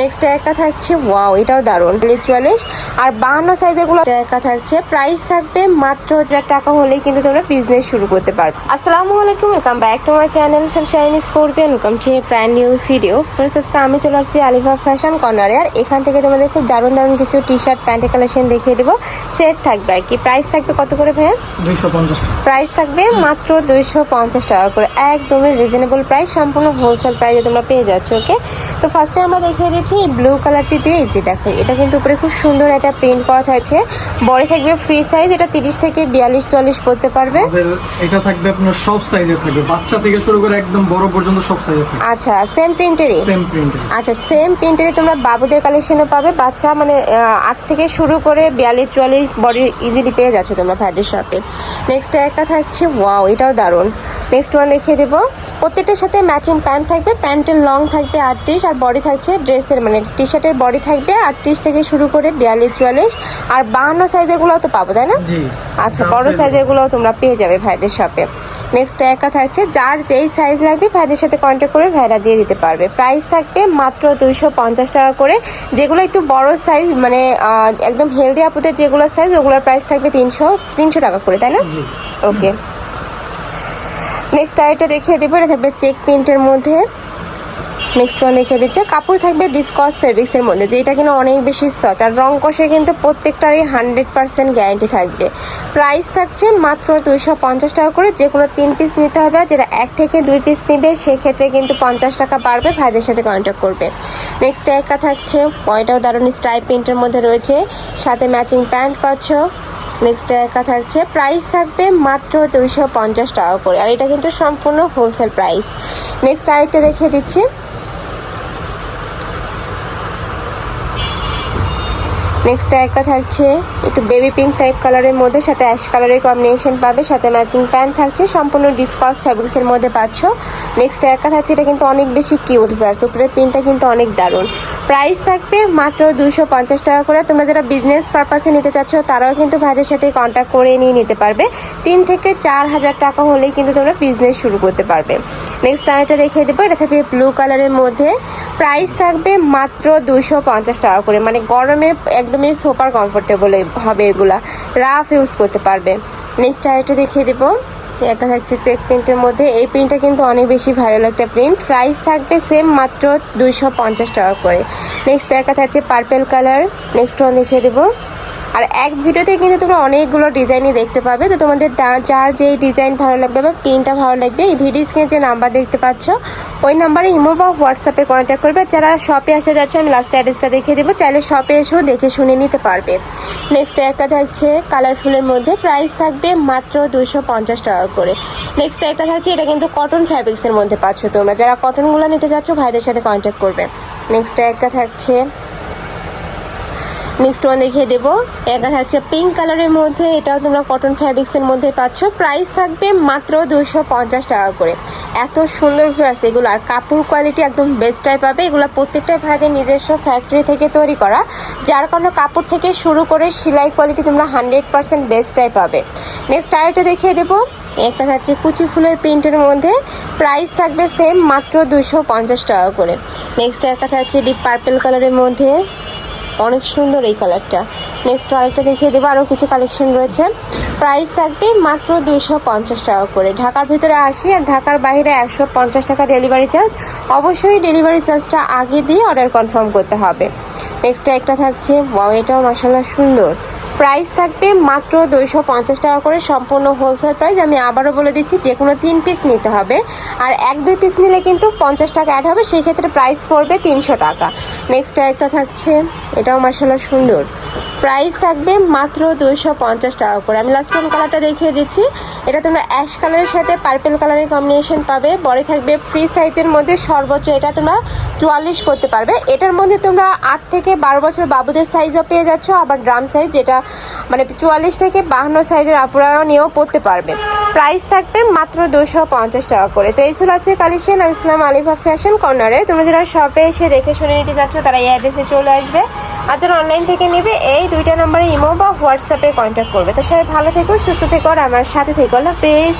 Next একটা থাকছে wow এটাও দারুণ। চুয়াল্লিশ। আর বাহান্ন সাইজেরগুলো একটা থাকছে। প্রাইস থাকবে মাত্র হাজার টাকা হলেই কিন্তু তোমরা বিজনেস শুরু করতে পারবে। আসসালামু আলাইকুম welcome back to my channel sunshine scorpion welcome to brand new video first আজকে আমি চলে আসছি আলিফা ফ্যাশন কর্নারে আর এখান থেকে তোমাদের খুব দারুণ দারুণ কিছু টি শার্ট প্যান্টের কালেকশন দেখিয়ে দেবো। সেট থাকবে আর কি। প্রাইস থাকবে কত করে ভাইয়া? দুইশো পঞ্চাশ প্রাইস থাকবে মাত্র দুইশো পঞ্চাশ টাকা করে। একদমই রিজনেবল প্রাইস সম্পূর্ণ হোলসেল প্রাইসে তোমরা পেয়ে যাচ্ছ ওকে তো ফার্স্টে আমরা দেখিয়ে দিচ্ছি এই ব্লু কালারটি দিয়ে এই যে দেখো এটা কিন্তু উপরে খুব সুন্দর একটা প্রিন্ট করা থাকছে বড় থাকবে ফ্রি সাইজ এটা তিরিশ থেকে বিয়াল্লিশ চুয়াল্লিশ পড়তে পারবে। এটা থাকবে আপনার সব সাইজের থাকবে। বাচ্চা থেকে শুরু করে একদম বড় পর্যন্ত সব সাইজের থাকবে। আচ্ছা সেম প্রিন্টেরই সেম প্রিন্টের আচ্ছা সেম প্রিন্টেরই তোমরা বাবুদের কালেকশনও পাবে। বাচ্চা মানে আট থেকে শুরু করে বিয়াল্লিশ চুয়াল্লিশ বডি ইজিলি পেয়ে যাচ্ছ তোমরা ভাইদের শপে নেক্সট একটা থাকছে ওয়াও এটাও দারুণ। নেক্সট ওয়ান দেখিয়ে দেবো। প্রত্যেকটার সাথে ম্যাচিং প্যান্ট থাকবে প্যান্টের লং থাকবে আটত্রিশ আর বডি থাকছে ড্রেসের মানে টি শার্টের বডি থাকবে আটত্রিশ থেকে শুরু করে বিয়াল্লিশ চুয়াল্লিশ আর বাহান্ন সাইজের গুলোও তো পাবো তাই না? আচ্ছা বড় সাইজেরগুলো তোমরা পেয়ে যাবে ভাইদের শপে নেক্সট একা থাকছে যার যেই সাইজ লাগবে ভাইদের সাথে কন্ট্যাক্ট করে ভাইরা দিয়ে দিতে পারবে। প্রাইস থাকবে মাত্র দুইশো পঞ্চাশ টাকা করে যেগুলো একটু বড় সাইজ মানে একদম হেলদি আপুদের যেগুলো সাইজ ওগুলোর প্রাইস থাকবে তিনশো তিনশো টাকা করে তাই না? ওকে নেক্সট আরেকটা দেখিয়ে দেবো, এটা থাকবে চেক প্রিন্টের মধ্যে। নেক্সট ওয়ান দেখিয়ে দিচ্ছে, কাপড় থাকবে ডিসকস ফেব্রিক্সের মধ্যে যেটা কিনা অনেক বেশি সফট আর রং কষে কিন্তু প্রত্যেকটারই হান্ড্রেড পার্সেন্ট গ্যারান্টি থাকবে। প্রাইস থাকছে মাত্র দুইশো পঞ্চাশ টাকা করে যে কোনো তিন পিস নিতে হবে, আর যেটা এক থেকে দুই পিস নেবে, সেক্ষেত্রে কিন্তু পঞ্চাশ টাকা বাড়বে, ভাইদের সাথে কন্ট্যাক্ট করবে। নেক্সট একটা থাকছে, পয়টাও দারুণ স্টাইপ প্রিন্টের মধ্যে রয়েছে, সাথে ম্যাচিং প্যান্ট পাচ্ছ। নেক্সট একা থাকছে। প্রাইস থাকবে মাত্র দুইশো পঞ্চাশ টাকা করে। আর এটা কিন্তু সম্পূর্ণ হোলসেল প্রাইস নেক্সট আরেকটা দেখিয়ে দিচ্ছি। নেক্সট একটা থাকছে, একটু বেবি পিঙ্ক টাইপ কালারের মধ্যে, সাথে অ্যাশ কালারের কম্বিনেশন পাবে, সাথে ম্যাচিং প্যান্ট থাকছে, সম্পূর্ণ ডিসকাস ফ্যাব্রিক্সের মধ্যে পাচ্ছ। নেক্সট একটা থাকছে, এটা কিন্তু অনেক বেশি কিউট ভার্স উপরের প্রিন্টটা কিন্তু অনেক দারুণ। প্রাইস থাকবে মাত্র দুশো পঞ্চাশ টাকা করে, তোমরা যারা বিজনেস পারপাসে নিতে চাচ্ছ, তারাও কিন্তু ভাইদের সাথে কন্ট্যাক্ট করে নিয়ে নিতে পারবে। তিন থেকে চার হাজার টাকা হলেই কিন্তু তোমরা বিজনেস শুরু করতে পারবে। নেক্সট আরেকটা দেখিয়ে দেবো, এটা থাকবে ব্লু কালারের মধ্যে। প্রাইস থাকবে মাত্র দুশো পঞ্চাশ টাকা করে মানে গরমে একদমই সুপার কমফোর্টেবল হবে এগুলা। রাফ ইউজ করতে পারবে। নেক্সট আরেকটা দেখিয়ে দেবো। একটা থাকছে চেক প্রিন্টের মধ্যে। এই প্রিন্টটা কিন্তু অনেক বেশি ভাইরাল একটা প্রিন্ট প্রাইস থাকবে সেম মাত্র দুইশো পঞ্চাশ টাকা করে। নেক্সট একটা থাকছে পার্পেল কালার নেক্সট ওয়ান দেখিয়ে দেবো। আর এক ভিডিওতে কিন্তু তোমরা অনেকগুলো ডিজাইনই দেখতে পাবে। তো তোমাদের যার যেই ডিজাইন ভালো লাগবে বা প্রিন্টটা ভালো লাগবে, এই ভিডিও স্ক্রিনে যে নাম্বার দেখতে পাচ্ছ, ওই নাম্বারে ইমো বা হোয়াটসঅ্যাপে কন্ট্যাক্ট করবে। যারা শপে আসতে যাচ্ছে, আমি লাস্ট অ্যাড্রেসটা দেখিয়ে দেবো। চাইলে শপে এসেও দেখে শুনে নিতে পারবে। নেক্সট একটা থাকছে কালারফুলের মধ্যে। প্রাইস থাকবে মাত্র দুশো পঞ্চাশ টাকা করে। নেক্সট একটা থাকছে, এটা কিন্তু কটন ফ্যাব্রিক্সের মধ্যে পাচ্ছ তোমরা। যারা কটনগুলো নিতে চাচ্ছ ভাইদের সাথে কন্ট্যাক্ট করবে। নেক্সট একটা থাকছে নেক্সট ওয়ান দেখিয়ে দেবো। এটা থাকছে পিঙ্ক কালারের মধ্যে। এটাও তোমরা কটন ফ্যাব্রিক্সের মধ্যে পাচ্ছ। প্রাইস থাকবে মাত্র দুশো পঞ্চাশ টাকা করে। এত সুন্দর ফ্লাস এগুলো। আর কাপড় কোয়ালিটি একদম বেস্টটাই পাবে। এগুলো প্রত্যেকটা ভাইদের নিজস্ব ফ্যাক্টরি থেকে তৈরি করা। যার কারণে কাপড় থেকে শুরু করে সেলাই কোয়ালিটি তোমরা হান্ড্রেড পার্সেন্ট বেস্টটাই পাবে। নেক্সট আরেকটা দেখিয়ে দেবো। একটা থাকছে কুচি ফুলের প্রিন্টের মধ্যে। প্রাইস থাকবে সেম মাত্র দুশো পঞ্চাশ টাকা করে। নেক্সট একটা থাকছে ডিপ পার্পেল কালারের মধ্যে। অনেক সুন্দর এই কালারটা। নেক্সট আরেকটা দেখিয়ে দেবো, আরও কিছু কালেকশন রয়েছে। প্রাইস থাকবে মাত্র দুশো পঞ্চাশ টাকা করে। ঢাকার ভিতরে আসি, আর ঢাকার বাইরে একশো পঞ্চাশ টাকা ডেলিভারি চার্জ অবশ্যই ডেলিভারি চার্জটা আগে দিয়ে অর্ডার কনফার্ম করতে হবে। নেক্সট একটা থাকছে এটাও মাসাল্লাহ সুন্দর। প্রাইস থাকবে মাত্র দুইশো পঞ্চাশ টাকা করে সম্পূর্ণ হোলসেল প্রাইস আমি আবারও বলে দিচ্ছি, যে কোনো তিন পিস নিতে হবে। আর এক, দুই পিস নিলে কিন্তু পঞ্চাশ টাকা অ্যাড হবে, সেই ক্ষেত্রে প্রাইস পড়বে তিনশো টাকা। নেক্সট একটা থাকছে, এটাও মার্শাল্লাহ সুন্দর। প্রাইস থাকবে মাত্র দুশো পঞ্চাশ টাকা করে। আমি লাস্ট ওয়ান কালারটা দেখিয়ে দিচ্ছি। এটা তোমরা অ্যাশ কালারের সাথে পার্পেল কালারের কম্বিনেশন পাবে। বড় থাকবে ফ্রি সাইজের মধ্যে সর্বোচ্চ এটা তোমরা চুয়াল্লিশ করতে পারবে। এটার মধ্যে তোমরা আট থেকে বারো বছর বাবুদের সাইজও পেয়ে যাচ্ছ, আবার ড্রাম সাইজ যেটা মানে চুয়াল্লিশ থেকে বাহান্ন সাইজের আপুরাও নিয়েও পড়তে পারবে। প্রাইস থাকবে মাত্র দুশো পঞ্চাশ টাকা করে। তো এই ছিল আজকে কালেকশন আমি ইসলাম আলিফা ফ্যাশন কর্নারে তোমরা যারা শপে এসে দেখে শুনে নিতে যাচ্ছ, তারা এই অ্যাড্রেসে চলে আসবে। আর যারা অনলাইন থেকে নেবে, এই দুইটা নম্বরে ইমো বা হোয়াটসঅ্যাপে কন্ট্যাক্ট করবে। তো সবাই ভালো থেকো, সুস্থ থেকো, আর আমার সাথে থেকো, আল্লাহ হাফেজ।